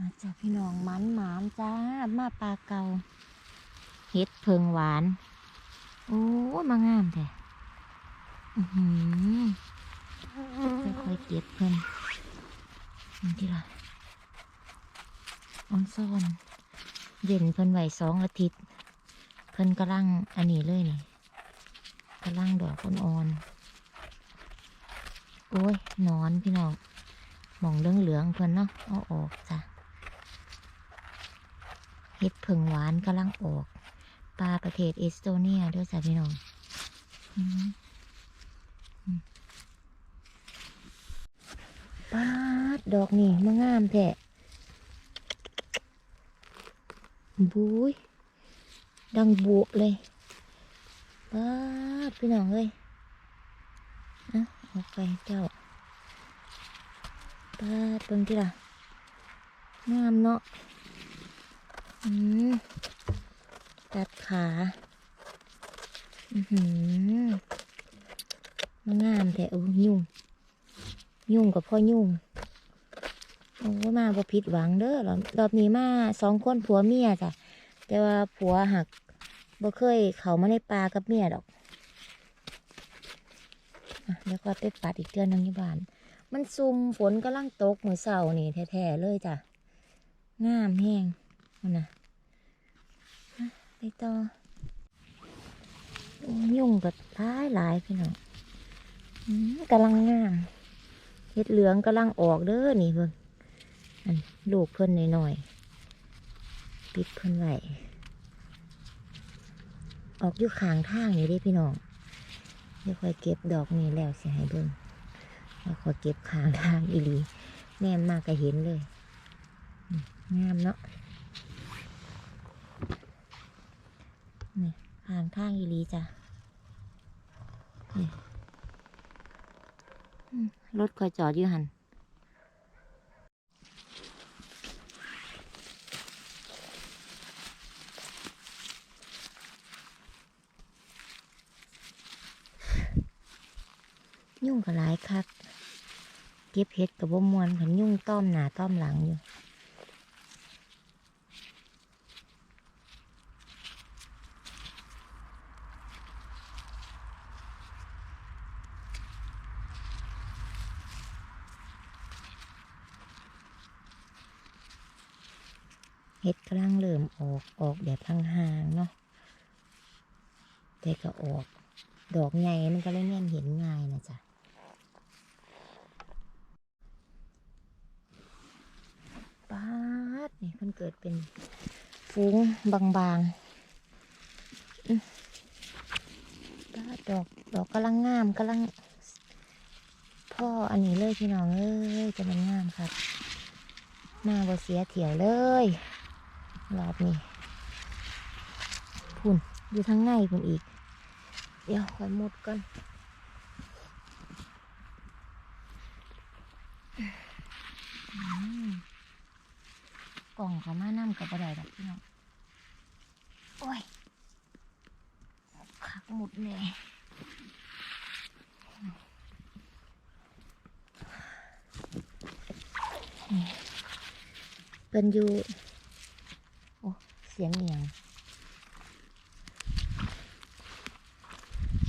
มาจากพี่น้องมันหมามจ้า มาปลาเกาเฮ็ดเพิงหวาน โอ้มางามแท้อือหือจะค่อยๆเก็บเพิ่นนี่ที่ละออนซ่อนเย็นเพิ่นไหวสองอาทิตย์ เพิ่นกำลังอันนี้เลยนี่กำลังดอกอ่อนโอ้ยนอนพี่น้องมองเหลืองๆเพิ่นเนาะเอาออกจ้ะ เห็ดผึ่งหวานกำลังออก ปลาประเทศเอสโตเนียด้วยจ้ะพี่น้องอืมอืมปาดดอกนี่มางามแท้บุยดังบุเลยปาดพี่น้องเอ้ยนะออกไปเจ้าปาดเบิ่งที่ล่ะงามเนาะ อืมตัดขา อือหือมันงามแต่โอ้ยุ่ง ยุ่งกับพ่อยุ่ง โอ้มาบ่ผิดหวังเด้อรอบรอบนี้มาสองคนผัวเมียจ้ะ แต่ว่าผัวหักบ่เคยเขามาในปลากับเมียดอกอะเดี๋ยวก็ไปปัดอีกเดือนนึงยู่บ้าน มันซุ่มฝนกำลังตกเหมือเสานี่แท้ๆเลยจ้ะ งามแห้งนั่นนะอะ ไปต่อยุ่งกับหลายหลายพี่น้องกำลังงามเห็ดเหลืองกำลังออกเด้อนี่เพิ่งอันลูกเพิ่นหน่อยๆปิดเพิ่นไว้ออกอยู่ข้างทางนี่ด้พี่น้องเดี๋ยวค่อยเก็บดอกนี้แล้วสิให้เบิ่งแล้วคอยเก็บข้างทางอีหลีแนมมากก็เห็นเลยงามเนาะ นี่ ทางทางอีหลีจ้ะนี่อืมรถคอยจอดอยู่หันยุ่งกับหลายคัก เก็บเห็ดกับบ่มวนขันยุ่งต้อมหนาต้อมหลังอยู่ เห็ดกำลังเริ่มออกออกแบบห่างๆเนาะแต่ก็ออก ดอกใหญ่มันก็เลยแน่นเห็นง่ายนะจ๊ะป๊าดนี่มันเกิดเป็นฟุ้งบางๆอื้อป๊าดดอกดอกกำลังงามกำลัง พ่ออันนี้เลยพี่น้องเอ้ยจะมันงามครับมาบ่เสียเถียวเลย รอบนี้พุ่นอยู่ทั้งในพุ่นอีก เดี๋ยวคอยมุดก่อนกล่องก็มานั่กับอะไรดอกพี่น้อง โอ้ยขักหมดแน่นี่เป็นอยู่ สียงเหียง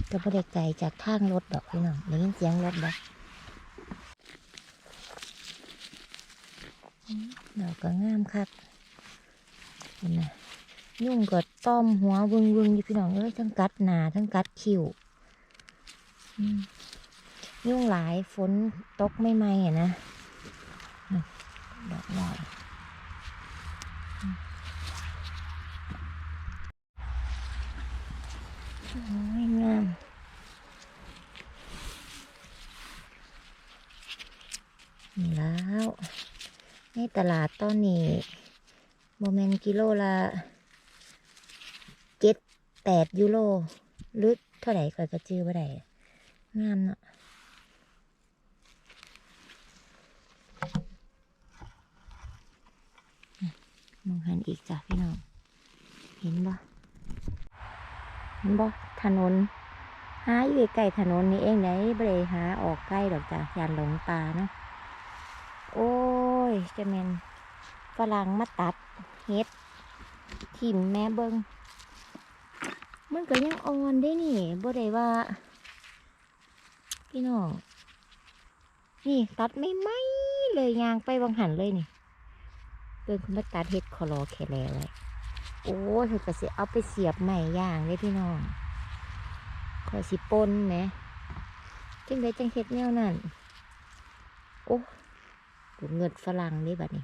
ก็ไม่ได้ไกลจากทางรถดอกพี่น้องได้ยินเสียงรถดอกดอกก็งามคักเห็นนะยุ่งก็ต้อมหัววึงวึงอยู่พี่น้องเอ้ยทั้งกัดหนาทั้งกัดคิ้วยุ่งหลายฝนตกไม่ไม่อะนะดอกหน่อย โอ้ยงามนี่แล้ว ในตลาดตอนนี้โมเมนกิโลละเจ็ดแปดยูโรหรือเท่าไหร่ก่อยกระจือบ่ได้งามเนาะมองหันอีกจ้ะพี่น้อง เห็นบ่เห็นบ่ถนน หาอยู่ใกล้ถนนนี่เองไหนบ่ได้หาออกใกล้ดอกจ้ะยานหลงป่าเนาะ จะแมนฝรั่งมาตัดเฮ็ดทิมแม่เบิงมันก็ยังอ่อนได้นี่บ่ได้ว่า พี่น้อง นี่ตัดไม่ไหมเลยยางไปวังหันเลยนี่เบิ่งคุณมาตัดเฮ็ดคอรอแคแลไว้โอ้ยเพิ่นก็สิเอาไปเสียบใหม่ย่างเลยพี่น้องขอสิปนแหมจังไดจังเฮ็ดแนวนั้นโอ้ ดูเงินฝรั่งนี่บัดนี้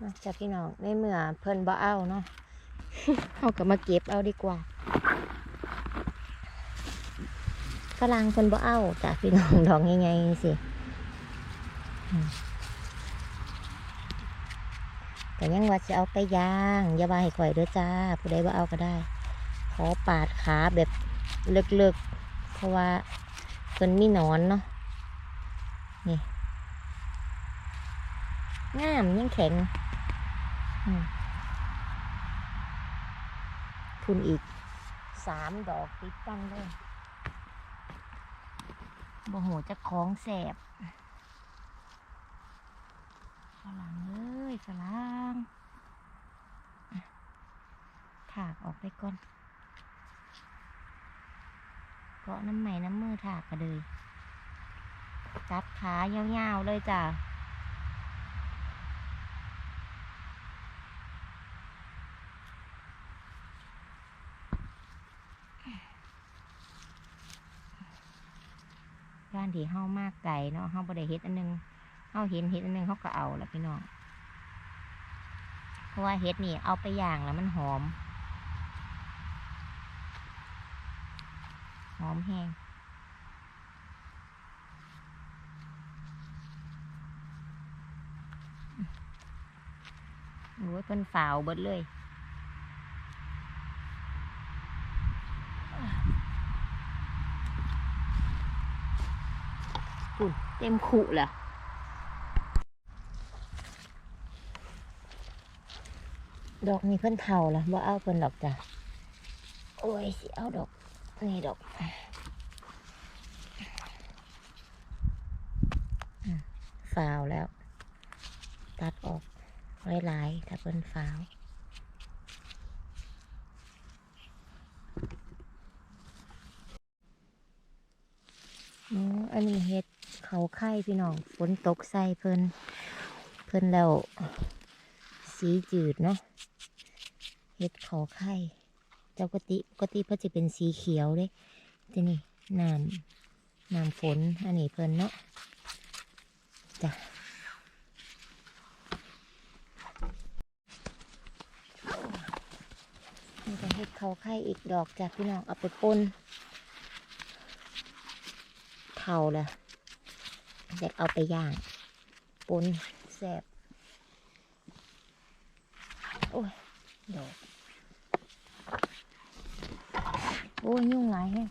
มาจากพี่น้องในเมื่อเพิ่นบ่เอาเนาะเอากลับมาเก็บเอาดีกว่าฝรั่งเพิ่นบ่เอาจากพี่น้องดอกง่ายๆสิแต่ยังว่าจะเอาไปย่างอย่าว่าให้ข่อยด้อจ้า ผู้ใดบ่เอาก็ได้ ขอปาดขาแบบเลิกๆเพราะว่าเพิ่นมีหนอนเนาะ นี่งามยังแข็งทุนอีกสามดอกติดกันเลยบ่โหจะคล้องแสบฝรั่งเอ้ยฝรั่งถากออกไปก่อนเกาะน้ำใหม่น้ำมือถากกันเลย จับขายาวๆเลยจ้ะย่านที่เฮามากไก่เนาะเฮาบ่ได้เฮ็ดอันหนึงเฮาเห็นเฮ็ดอันหนึงเฮาก็เอาละพี่น้องเพราะว่าเฮ็ดนี่เอาไปย่างแล้วมันหอม หอมแห้ง อ้ยเป็นฝาวเบิดเลยปุ่นเต็มขุเลยดอกนี้เพิ่นเท่าละว่าเอาเพิ่นดอกจ้ะ โอ้ยสิเอาดอก นี่ดอกอืมฟาวแล้ว ตัดออก หลายๆถ้าเพิ่นฟ้าวอ๋ออันนี้เฮ็ดเขาไข่พี่น้องฝนตกใส่เพิ่นเพิ่นแล้ว สีจืดเนาะเฮ็ดเขาไข่แต่ปกติกติเพิ่นจะเป็นสีเขียวเลยทีนี่น้ำน้ำฝนอันนี้เพิ่นเนาะจ้ะ นี่ก็เห็ดเขาไข่อีกดอกจากพี่น้องเอาไปป้นเท่าละอยากเอาไปย่างปนแสบโอ้ยดอกโอ้ยยุ่งหลายแฮะ